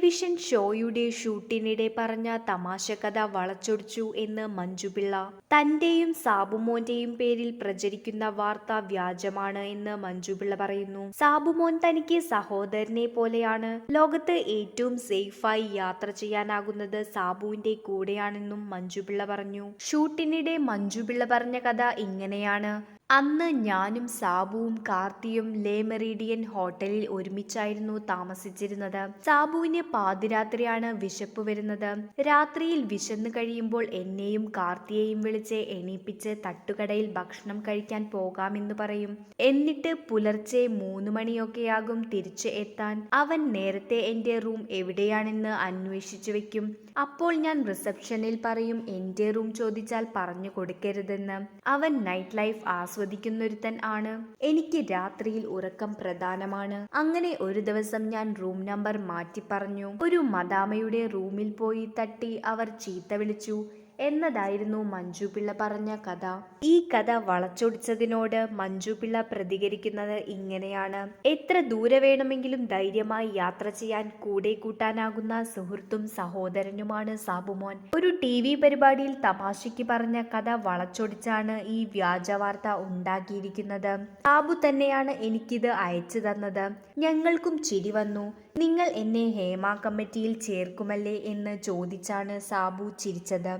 Television ഷോയുടെ ഷൂട്ടിനിടെ പറഞ്ഞ തമാശ കഥ വളച്ചൊടിച്ചു എന്ന് മഞ്ജുപിള്ള. തന്റെയും സാബുമോന്റെയും പേരിൽ പ്രചരിക്കുന്ന വാർത്ത വ്യാജമാണ് എന്ന് മഞ്ജുപിള്ള പറയുന്നു. സാബുമോൻ തനിക്ക് സഹോദരനെ പോലെയാണ്. ലോകത്ത് ഏറ്റവും സേഫായി യാത്ര ചെയ്യാനാകുന്നത് സാബുവിന്റെ കൂടെയാണെന്നും മഞ്ജുപിള്ള പറഞ്ഞു. ഷൂട്ടിനിടെ മഞ്ജുപിള്ള പറഞ്ഞ കഥ ഇങ്ങനെയാണ്. അന്ന് ഞാനും സാബുവും കാർത്തിയും ലേ മെറീഡിയൻ ഹോട്ടലിൽ ഒരുമിച്ചായിരുന്നു താമസിച്ചിരുന്നത്. സാബുവിന് പാതിരാത്രിയാണ് വിശപ്പ് വരുന്നത്. രാത്രിയിൽ വിശന്നു കഴിയുമ്പോൾ എന്നെയും കാർത്തിയെയും വിളിച്ച് എണീപ്പിച്ച് തട്ടുകടയിൽ ഭക്ഷണം കഴിക്കാൻ പോകാമെന്ന് പറയും. എന്നിട്ട് പുലർച്ചെ മൂന്ന് മണിയൊക്കെയാകും തിരിച്ച് എത്താൻ. അവൻ നേരത്തെ എന്റെ റൂം എവിടെയാണെന്ന് അന്വേഷിച്ചു വെക്കും. അപ്പോൾ ഞാൻ റിസപ്ഷനിൽ പറയും എന്റെ റൂം ചോദിച്ചാൽ പറഞ്ഞു കൊടുക്കരുതെന്ന്. അവൻ നൈറ്റ് ലൈഫ് ആസ്വദിക്കുന്നൊരുത്തൻ ആണ്. എനിക്ക് രാത്രിയിൽ ഉറക്കം പ്രധാനമാണ്. അങ്ങനെ ഒരു ദിവസം ഞാൻ റൂം നമ്പർ മാറ്റി പറഞ്ഞു. ഒരു മദാമയുടെ റൂമിൽ പോയി തട്ടി അവർ ചീത്ത വിളിച്ചു. എന്നതായിരുന്നു മഞ്ജു പിള്ള പറഞ്ഞ കഥ. ഈ കഥ വളച്ചൊടിച്ചതിനോട് മഞ്ജു പിള്ള പ്രതികരിക്കുന്നത് ഇങ്ങനെയാണ്. എത്ര ദൂരെ വേണമെങ്കിലും ധൈര്യമായി യാത്ര ചെയ്യാൻ കൂടെ കൂട്ടാനാകുന്ന സുഹൃത്തും സഹോദരനുമാണ് സാബുമോൻ. ഒരു ടി വി പരിപാടിയിൽ തമാശയ്ക്ക് പറഞ്ഞ കഥ വളച്ചൊടിച്ചാണ് ഈ വ്യാജ വാർത്ത ഉണ്ടാക്കിയിരിക്കുന്നത്. സാബു തന്നെയാണ് എനിക്കിത് അയച്ചു തന്നത്. ഞങ്ങൾക്കും ചിരി വന്നു. നിങ്ങൾ എന്നെ ഹേമ കമ്മിറ്റിയിൽ ചേർക്കുമല്ലേ? എന്ന് ചോദിച്ചാണ് സാബു ചിരിച്ചത്.